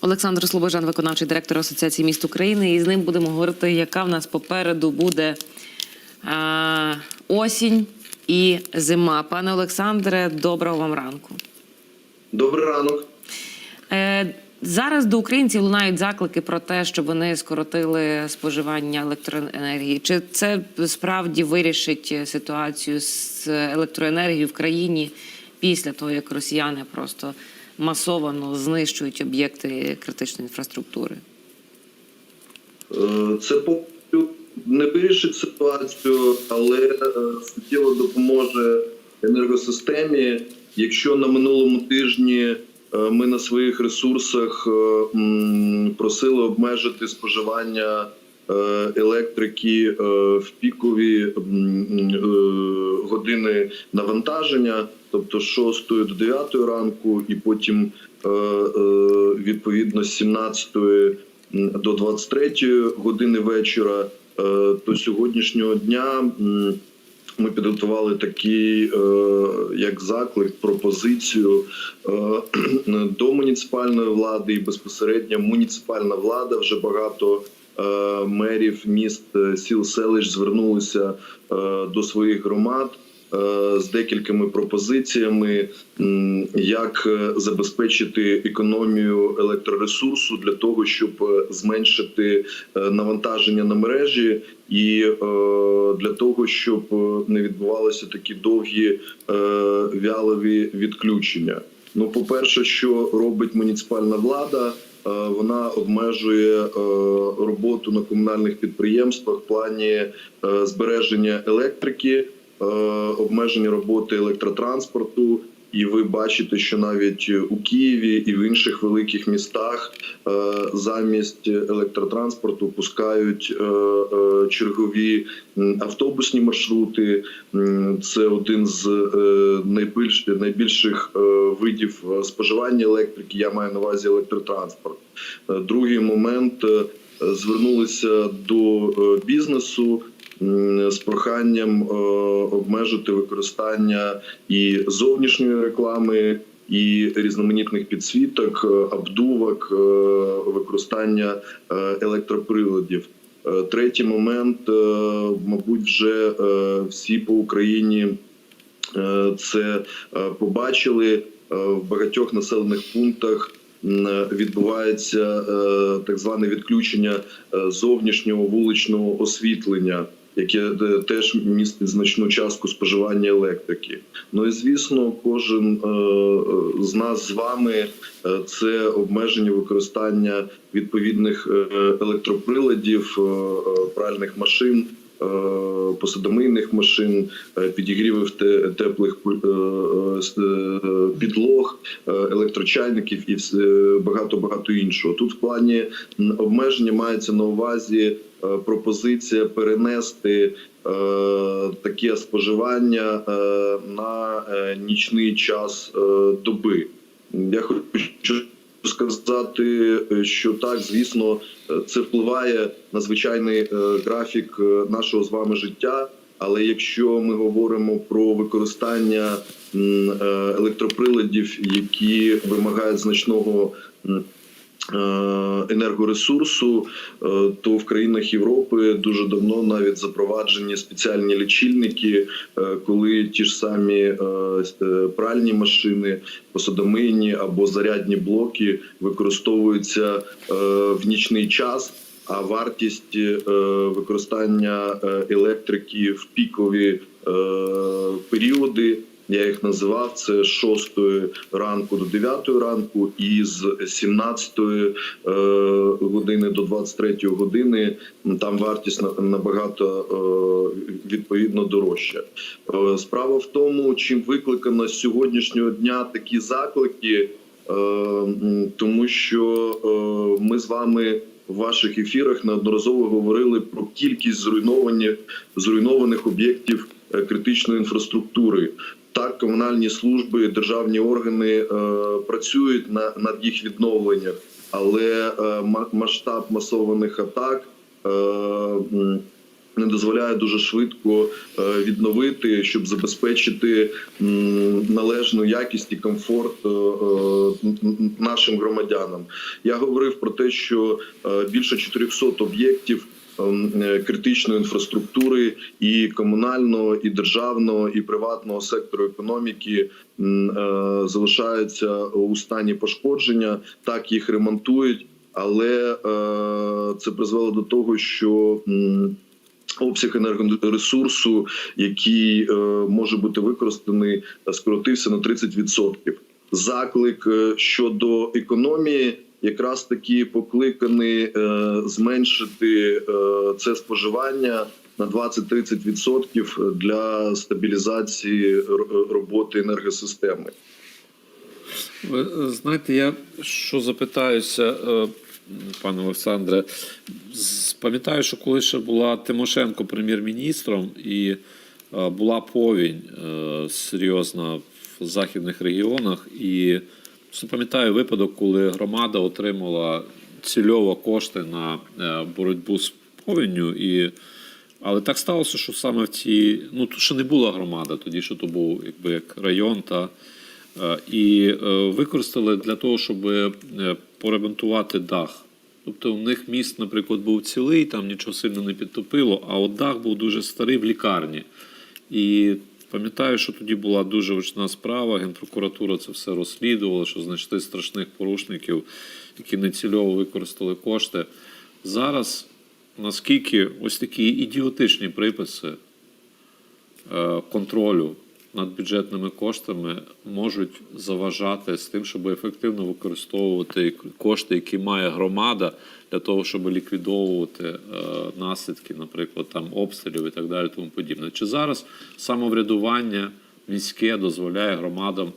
Олександр Слобожан, виконавчий директор Асоціації міст України, і з ним будемо говорити, яка в нас попереду буде а, осінь і зима. Пане Олександре, доброго вам ранку. Добрий ранок. Е, зараз до українців лунають заклики про те, щоб вони скоротили споживання електроенергії. Чи це справді вирішить ситуацію з електроенергією в країні після того, як росіяни просто масово знищують об'єкти критичної інфраструктури? Е, Це не вирішить ситуацію, але е, суттєво допоможе енергосистемі. Якщо на минулому тижні е, ми на своїх ресурсах просили обмежити споживання електрики е, в пікові е, години навантаження, тобто з 6 до 9 ранку, і потім е, е, відповідно з 17 до 23 години вечора, е, то сьогоднішнього дня ми підготували такий е, як заклик, пропозицію е, до муніципальної влади і безпосередньо муніципальна влада вже багато. Е, Мерів міст е, сіл селищ звернулися е, до своїх громад з декількома пропозиціями, як забезпечити економію електроресурсу для того, щоб зменшити навантаження на мережі, і для того, щоб не відбувалися такі довгі вялові відключення. Ну, по перше, що робить муніципальна влада. Е, Вона обмежує е, роботу на комунальних підприємствах в плані е, збереження електрики, обмеження роботи електротранспорту. І ви бачите, що навіть у Києві і в інших великих містах е, замість електротранспорту пускають е, е, чергові автобусні маршрути. Це один з найбільш найбільших видів споживання електрики. Я маю на увазі електротранспорт. Другий момент звернулися до бізнесу з проханням е, обмежити використання і зовнішньої реклами. І різноманітних підсвіток, е, обдувок, е, використання електроприладів. Третій момент, мабуть, вже всі по Україні це побачили в багатьох населених пунктах. Відбувається так зване відключення зовнішнього вуличного освітлення, яке е, теж містить значну частку споживання електрики. Ну і звісно, кожен е, е, з нас з вами це обмеження використання відповідних електроприладів, пральних машин. Е, Посудомийних машин, е, підігрівів теплих е, підлог, електрочайників і багато багато іншого. Тут в плані обмеження мається на увазі пропозиція перенести таке споживання на нічний час доби. Я хочу сказати, е, що так, звісно, е, це впливає на звичайний е, графік нашого з вами життя. Але якщо ми говоримо про використання електроприладів, які вимагають значного енергоресурсу, е, то в країнах Європи дуже давно навіть запроваджені спеціальні лічильники, е, коли ті ж самі е, е, пральні машини, посудомийні або зарядні блоки використовуються е, в нічний час. А вартість е, використання е, електрики в пікові е, періоди, я їх називав, це з 6 ранку до 9 ранку, і з 17 е, години до 23 години там вартість на- набагато е, відповідно дорожча. Е, Справа в тому, чим викликано з сьогоднішнього дня такі заклики, тому що ми з вами в ваших ефірах неодноразово говорили про кількість зруйнованих зруйнованих об'єктів критичної інфраструктури. Так, комунальні служби, державні органи е, працюють на над їх відновленням, але е, масштаб масованих атак. е, не дозволяє дуже швидко е, відновити, щоб забезпечити м, належну якість і комфорт е, е, нашим громадянам. Я говорив про те, що е, більше 400 об'єктів. Ем, е, Критичної інфраструктури і комунального, і державного, і приватного сектору економіки е, залишаються у стані пошкодження. Так їх ремонтують, але е, це призвело до того, що обсяг енергоресурсу, який може бути використаний, скоротився на 30%. Заклик щодо економії якраз таки покликаний е, зменшити е, це споживання на 20-30% для стабілізації роботи енергосистеми. Ви е, знаєте, я що запитаюся, е, пане Олександре, пам'ятаю, що коли ще була Тимошенко прем'єр-міністром і е, була повінь е, серйозна в західних регіонах, і пам'ятаю випадок, коли громада отримала цільово кошти на е, боротьбу з повінню. І але так сталося, що саме в цій, ну тут ще не була громада, тоді що то був якби як район та е, і е, використали для того, щоб поремонтувати дах. Тобто у них міст, наприклад, був цілий, там нічого сильно не підтопило, а от дах був дуже старий в лікарні. І пам'ятаю, що тоді була дуже гучна справа. Генпрокуратура це все розслідувала, що знайшли страшних порушників, які нецільово використали кошти. Зараз наскільки ось такі ідіотичні приписи е, контролю над бюджетними коштами можуть заважати з тим, щоб ефективно використовувати кошти, які має громада, для того, щоб ліквідовувати е, наслідки, наприклад, там обстрілів і так далі, тому подібне. Чи зараз самоврядування міське дозволяє громадам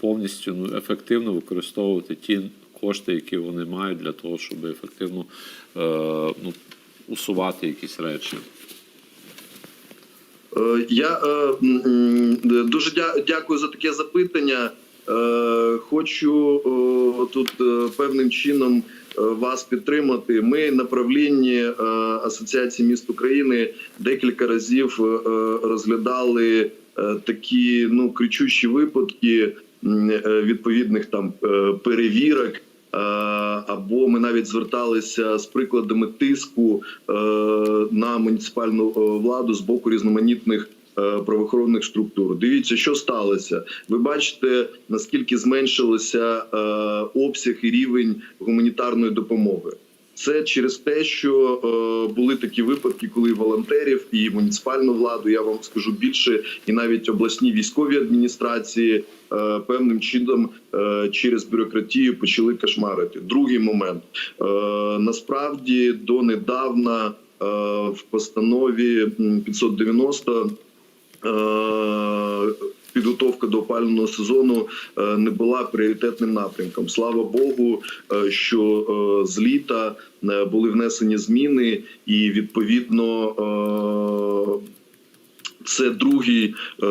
повністю ну, ефективно використовувати ті кошти, які вони мають для того, щоб ефективно е, ну, усувати якісь речі? Е, Я е, дуже дя- дякую за таке запитання. Е, Хочу тут певним чином вас підтримати. Ми на правлінні Асоціації міст України декілька разів розглядали такі ну кричущі випадки відповідних там перевірок. Е, Або ми навіть зверталися з прикладами тиску е, на муніципальну е, владу з боку різноманітних правоохоронних структур. Дивіться, що сталося. Ви бачите, наскільки зменшилося обсяг і рівень гуманітарної допомоги. Це через те, що е, були такі випадки, коли волонтерів і муніципальну владу, я вам скажу більше, і навіть обласні військові адміністрації е, певним чином е, через бюрократію почали кошмарити. Другий момент е, насправді донедавна е, в постанові м, 590 е, Підготовка до опалювального сезону е, не була пріоритетним напрямком. Слава Богу, е, що е, з літа були внесені зміни, і відповідно це другий е,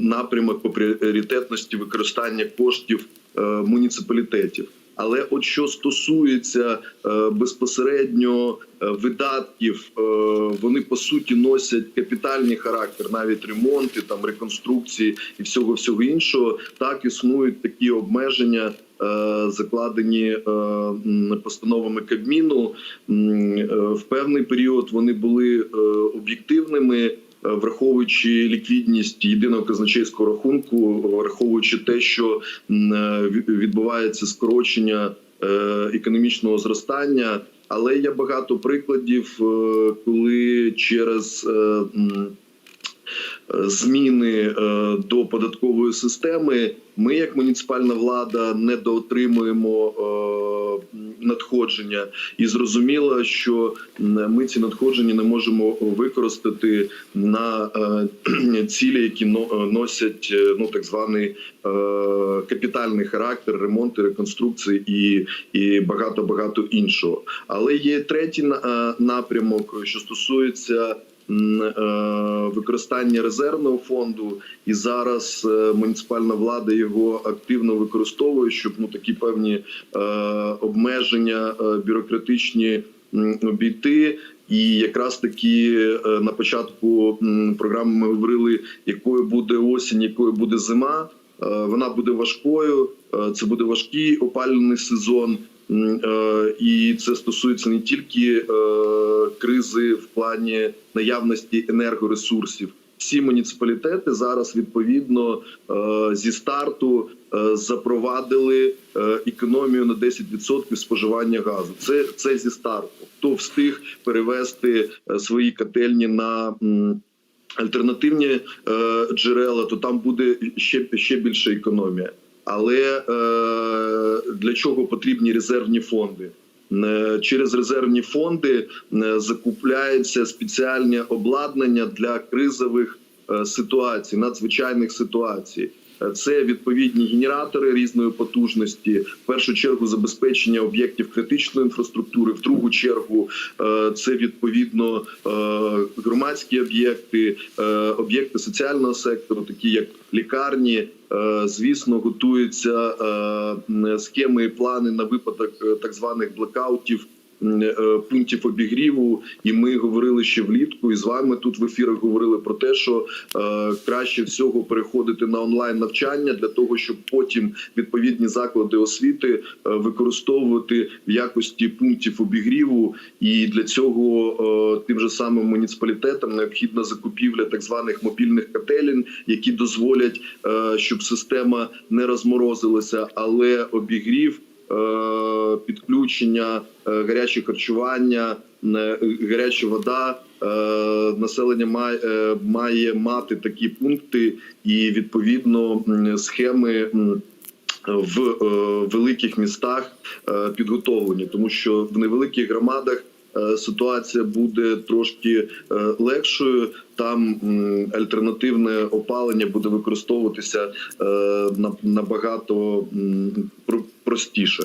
напрямок по пріоритетності використання коштів е, муніципалітетів. Але от що стосується е, безпосередньо е, видатків, е, вони по суті носять капітальний характер, навіть ремонти, там реконструкції і всього всього іншого. Так існують такі обмеження. Закладені постановами Кабміну в певний період вони були об'єктивними, враховуючи ліквідність єдиного казначейського рахунку, враховуючи те, що е, відбувається скорочення е, економічного зростання. Але є багато прикладів, е, коли через е, е, зміни е, до податкової системи ми, як муніципальна влада, недоотримуємо е, надходження, і зрозуміло, що ми ці надходження не можемо використати на е, цілі, які но- носять ну так званий капітальний характер, ремонти, реконструкції і, і багато багато іншого. Але є третій на- напрямок, що стосується використання резервного фонду, і зараз е, муніципальна влада його активно використовує, щоб ну такі певні е, обмеження е, бюрократичні обійти. І якраз таки е, на початку програми ми говорили, якою буде осінь, якою буде зима. Е, Вона буде важкою. е, Це буде важкий опалювальний сезон. Е, І це стосується не тільки е, кризи в плані наявності енергоресурсів. Всі муніципалітети зараз відповідно е, зі старту запровадили економію на 10% споживання газу. Це, це зі старту. Хто встиг перевести свої котельні на альтернативні джерела, то там буде ще, ще більша економія. Але е, для чого потрібні резервні фонди? Е, Через резервні фонди е, закупляється спеціальне обладнання для кризових е, ситуацій, надзвичайних ситуацій. Це відповідні генератори різної потужності, в першу чергу забезпечення об'єктів критичної інфраструктури, в другу чергу е, це відповідно е, громадські об'єкти, е, об'єкти соціального сектору, такі як лікарні. Звісно, готуються схеми і плани на випадок так званих блекаутів. Е, Пунктів обігріву, і ми говорили ще влітку, і з вами тут в ефірах говорили про те, що е, краще всього переходити на онлайн навчання для того, щоб потім відповідні заклади освіти е, використовувати в якості пунктів обігріву. І для цього тим же самим муніципалітетам необхідна закупівля так званих мобільних котелень, які дозволять, щоб система не розморозилася, але обігрів. Е, Підключення, е, гаряче харчування, е, гаряча вода. Населення має, має мати такі пункти і відповідно схеми в великих містах підготовлені, тому що в невеликих громадах ситуація буде трошки е, легшою. Там альтернативне опалення буде використовуватися е, на- набагато простіше.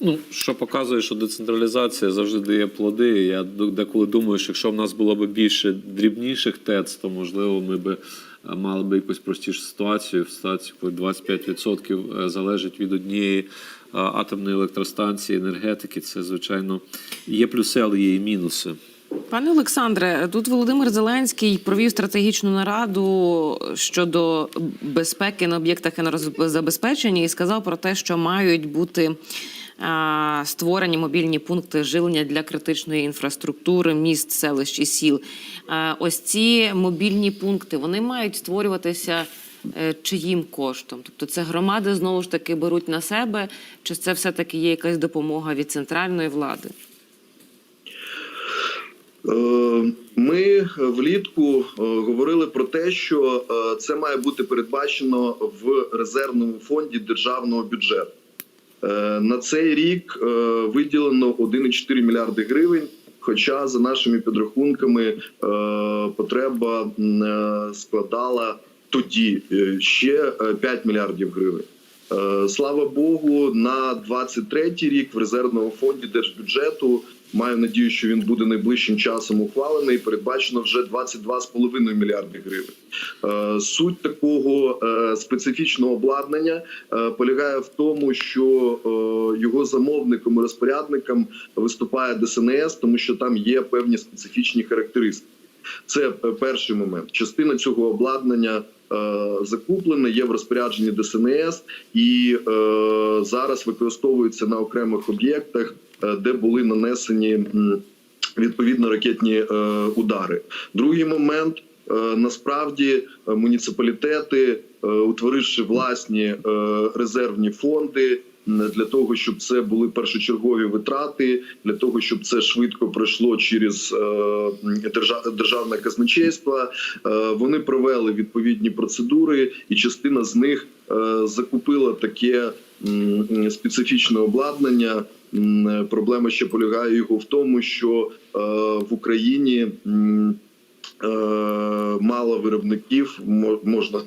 Ну, що показує, що децентралізація завжди дає плоди. Я деколи думаю, що якщо в нас було б більше дрібніших ТЕЦ, то можливо ми б е, мали б якусь простішу ситуацію. В ситуації, коли 25% залежить від однієї е, атомної електростанції, енергетики, це звичайно є плюси, але є і мінуси. Пане Олександре, тут Володимир Зеленський провів стратегічну нараду щодо безпеки на об'єктах енергозабезпечення і сказав про те, що мають бути створені мобільні пункти живлення для критичної інфраструктури, міст, селищ і сіл. Ось ці мобільні пункти вони мають створюватися. е, Чиїм коштом? Тобто це громади знову ж таки беруть на себе, чи це все-таки є якась допомога від центральної влади? Е, Ми влітку е, говорили про те, що це має бути передбачено в резервному фонді державного бюджету. Е, На цей рік е, виділено 1,4 мільярди гривень. Хоча за нашими підрахунками е, потреба складала тоді ще е, 5 мільярдів гривень. Слава Богу, на 23-й рік в резервному фонді держбюджету маю надію, що він буде найближчим часом ухвалений. Передбачено вже 22,5 мільярди гривень. Е, Суть такого е, специфічного обладнання е, полягає в тому, що його замовником і розпорядником виступає ДСНС, тому що там є певні специфічні характеристики. Це перший момент. Частина цього обладнання закуплена, є в розпорядженні ДСНС і е, зараз використовується на окремих об'єктах, де були нанесені відповідно ракетні е, удари. Другий момент. е, Насправді е, муніципалітети, е, утворивши власні е, резервні фонди для того, щоб це були першочергові витрати, для того, щоб це швидко пройшло через е, державне казначейство. Е, Вони провели відповідні процедури, і частина з них е, закупила таке специфічне обладнання. Проблема ще полягає його в тому, що в Україні. Е, Мало виробників мо- можна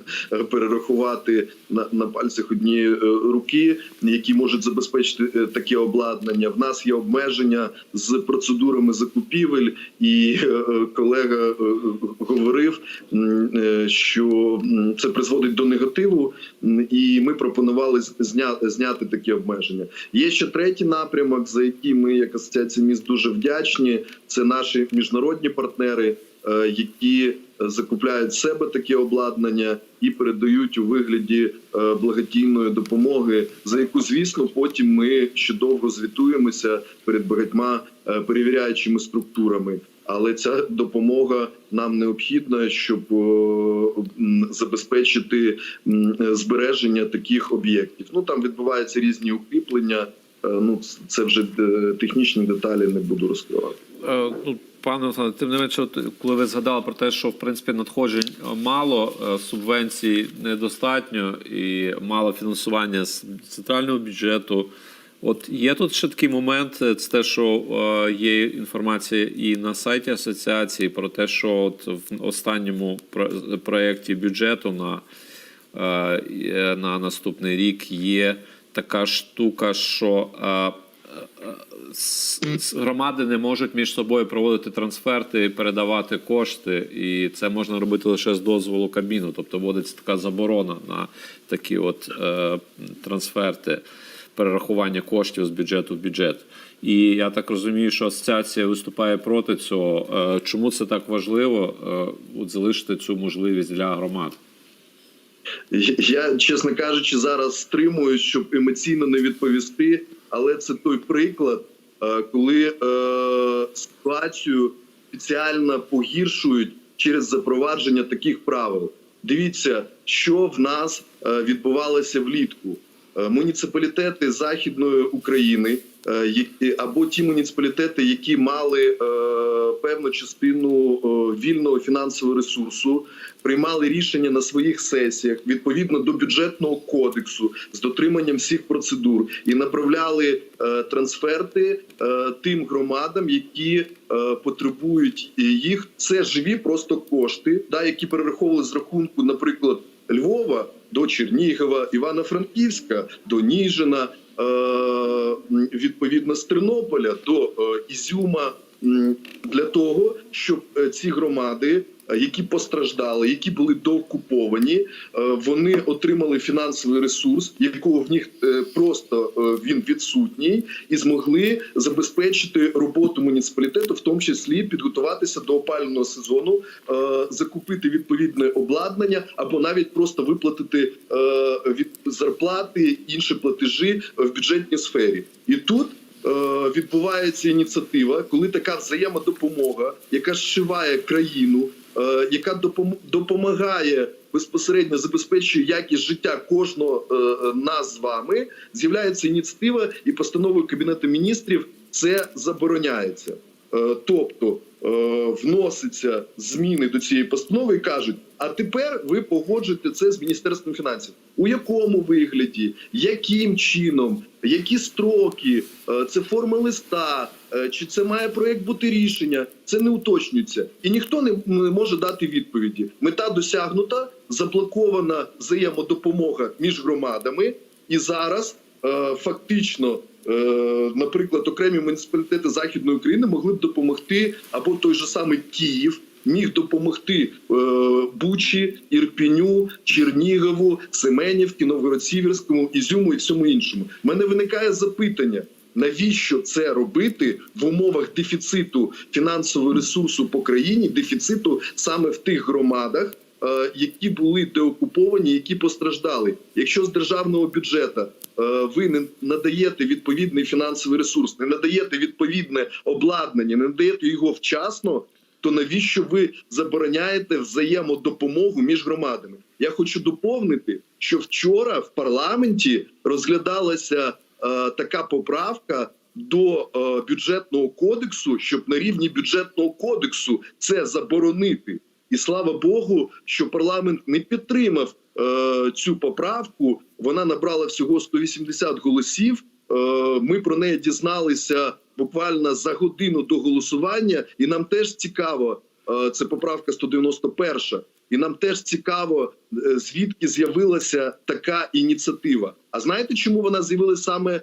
перерахувати на, на пальцях однієї е, руки, які можуть забезпечити е, таке обладнання. В нас є обмеження з процедурами закупівель, і колега говорив, що це призводить до негативу, і ми пропонували з- зня, зняти такі обмеження. Є ще третій напрямок, за який ми, як асоціація міст, дуже вдячні. Це наші міжнародні партнери, які закупляють себе таке обладнання і передають у вигляді е, благодійної допомоги, за яку, звісно, потім ми ще довго звітуємося перед багатьма е, перевіряючими структурами. Але ця допомога нам необхідна, щоб е, забезпечити збереження таких об'єктів. Ну там відбуваються різні укріплення. Е, Ну це вже е, технічні деталі не буду розкривати. Е, пане Олександре, тим не менше, коли ви згадали про те, що в принципі надходжень мало, е, субвенцій недостатньо і мало фінансування з центрального бюджету. От є тут ще такий момент, е, це те, що е, є інформація і на сайті асоціації про те, що от в останньому проєкті бюджету на, е, е, на наступний рік є така штука, що е, громади не можуть між собою проводити трансферти передавати кошти, і це можна робити лише з дозволу Кабміну. Тобто вводиться така заборона на такі от е, трансферти, перерахування коштів з бюджету в бюджет. І я так розумію, що асоціація виступає проти цього. Е, чому це так важливо? е, от залишити цю можливість для громад? Я, чесно кажучи, зараз стримуюсь, щоб емоційно не відповісти, але це той приклад, е, коли е, ситуацію спеціально погіршують через запровадження таких правил. Дивіться, що в нас е, відбувалося влітку. Е, Муніципалітети Західної України е, або ті муніципалітети, які мали е, певну частину вільного фінансового ресурсу, приймали рішення на своїх сесіях відповідно до бюджетного кодексу з дотриманням всіх процедур і направляли трансферти тим громадам, які потребують їх. Це живі просто кошти, да, які перераховували з рахунку, наприклад, Львова до Чернігова, Івано-Франківська до Ніжина, е, відповідно з Тернополя до е, Ізюма для того, щоб е, ці громади, які постраждали, які були доокуповані, е, вони отримали фінансовий ресурс, якого в них е, просто е, він відсутній, і змогли забезпечити роботу муніципалітету, в тому числі підготуватися до опалювального сезону, е, закупити відповідне обладнання або навіть просто виплатити е, від зарплати інші платежі в бюджетній сфері. І тут е, відбувається ініціатива, коли така взаємодопомога, яка зшиває країну, е, яка допом- допомагає безпосередньо забезпечує якість життя кожного е, е, нас з вами. З'являється ініціатива і постановою кабінету міністрів це забороняється. Е, Тобто е, вносяться зміни до цієї постанови і кажуть: а тепер ви погоджуєте це з міністерством фінансів. У якому вигляді, яким чином, які строки, е, це форма листа, чи це має проект бути рішення? Це не уточнюється, і ніхто не може дати відповіді. Мета досягнута, заблокована взаємодопомога між громадами, і зараз фактично. Е, Наприклад, окремі муніципалітети західної України могли б допомогти, або той же самий Київ міг допомогти е, Бучі, Ірпіню, Чернігову, Семенівці, Новгород-Сіверському, Ізюму і всьому іншому. У мене виникає запитання. Навіщо це робити в умовах дефіциту фінансового ресурсу по країні, дефіциту саме в тих громадах, які були деокуповані, які постраждали? Якщо з державного бюджету е, ви не надаєте відповідний фінансовий ресурс, не надаєте відповідне обладнання, не надаєте його вчасно, то навіщо ви забороняєте взаємодопомогу між громадами? Я хочу доповнити, що вчора в парламенті розглядалася е, така поправка до е, бюджетного кодексу, щоб на рівні бюджетного кодексу це заборонити. І слава Богу, що парламент не підтримав е, цю поправку. Вона набрала всього 180 голосів. Е, ми про неї дізналися буквально за годину до голосування, і нам теж цікаво, е, це поправка 191. І нам теж цікаво, е, звідки з'явилася така ініціатива. А знаєте, чому вона з'явилася саме е,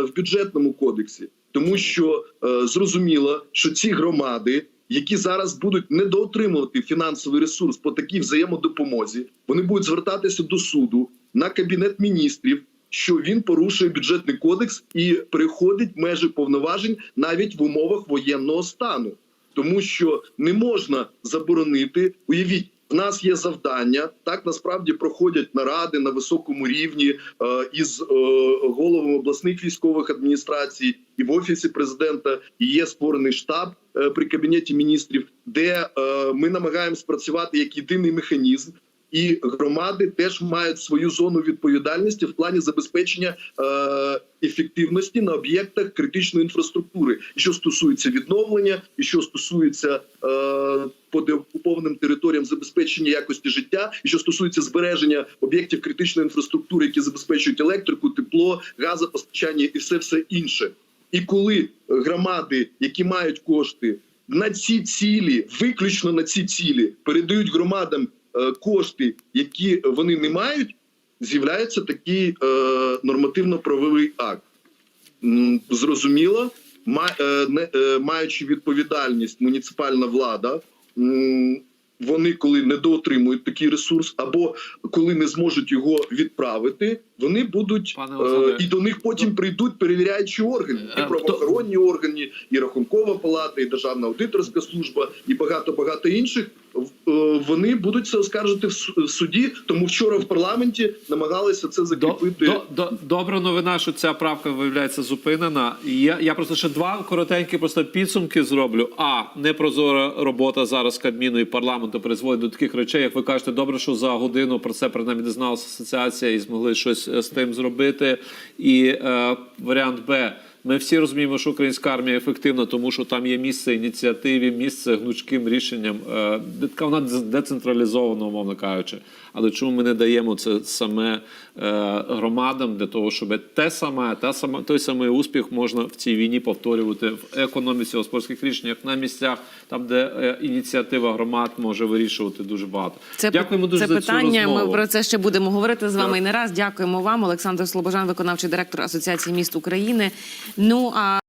в бюджетному кодексі? Тому що е, зрозуміло, що ці громади, які зараз будуть недоотримувати фінансовий ресурс по такій взаємодопомозі, вони будуть звертатися до суду на кабінет міністрів. Що він порушує бюджетний кодекс і переходить межі повноважень навіть в умовах воєнного стану, тому що не можна заборонити. Уявіть, в нас є завдання. Так насправді проходять наради на високому рівні е, із е, головами обласних військових адміністрацій і в офісі президента. І є створений штаб при кабінеті міністрів, де е, ми намагаємось працювати як єдиний механізм. І громади теж мають свою зону відповідальності в плані забезпечення е, ефективності на об'єктах критичної інфраструктури, що стосується відновлення, і що стосується е, по деокупованим територіям забезпечення якості життя, і що стосується збереження об'єктів критичної інфраструктури, які забезпечують електрику, тепло, газопостачання і все все інше. І коли громади, які мають кошти на ці цілі, виключно на ці цілі, передають громадам е, кошти, які вони не мають, з'являється такий е, нормативно-правовий акт. Зрозуміло, е, е, маючи відповідальність муніципальна влада. Вони, коли недоотримують такий ресурс, або коли не зможуть його відправити, вони будуть е, і до них потім прийдуть перевіряючі органи, Е, і правоохоронні органи, і рахункова палата, і державна аудиторська служба, і багато багато інших. Е, Вони будуть це оскаржити в су- суді. Тому вчора в парламенті намагалися це До, закріпити. до, до, добра новина, що ця правка виявляється зупинена. Я, я просто ще два коротенькі просто підсумки зроблю. А непрозора робота зараз Кабміну і парламенту призводить до таких речей. Як ви кажете, добре, що за годину про це принаймні дізналася асоціація і змогли щось е, з тим зробити. І е, варіант Б. Ми всі розуміємо, що українська армія ефективна, тому що там є місце ініціативі, місце гнучким рішенням. Е, така Вона децентралізована, умовно кажучи. Але чому ми не даємо це саме е, громадам для того, щоб те саме, та сама той самий успіх можна в цій війні повторювати в економіці, господарських рішеннях на місцях, там де е, ініціатива громад може вирішувати дуже багато. Це, Дякуємо дуже це за питання. цю розмову. Ми про це ще будемо говорити з вами Так. і не раз. Дякуємо вам, Олександр Слобожан, виконавчий директор Асоціації міст України. Ну а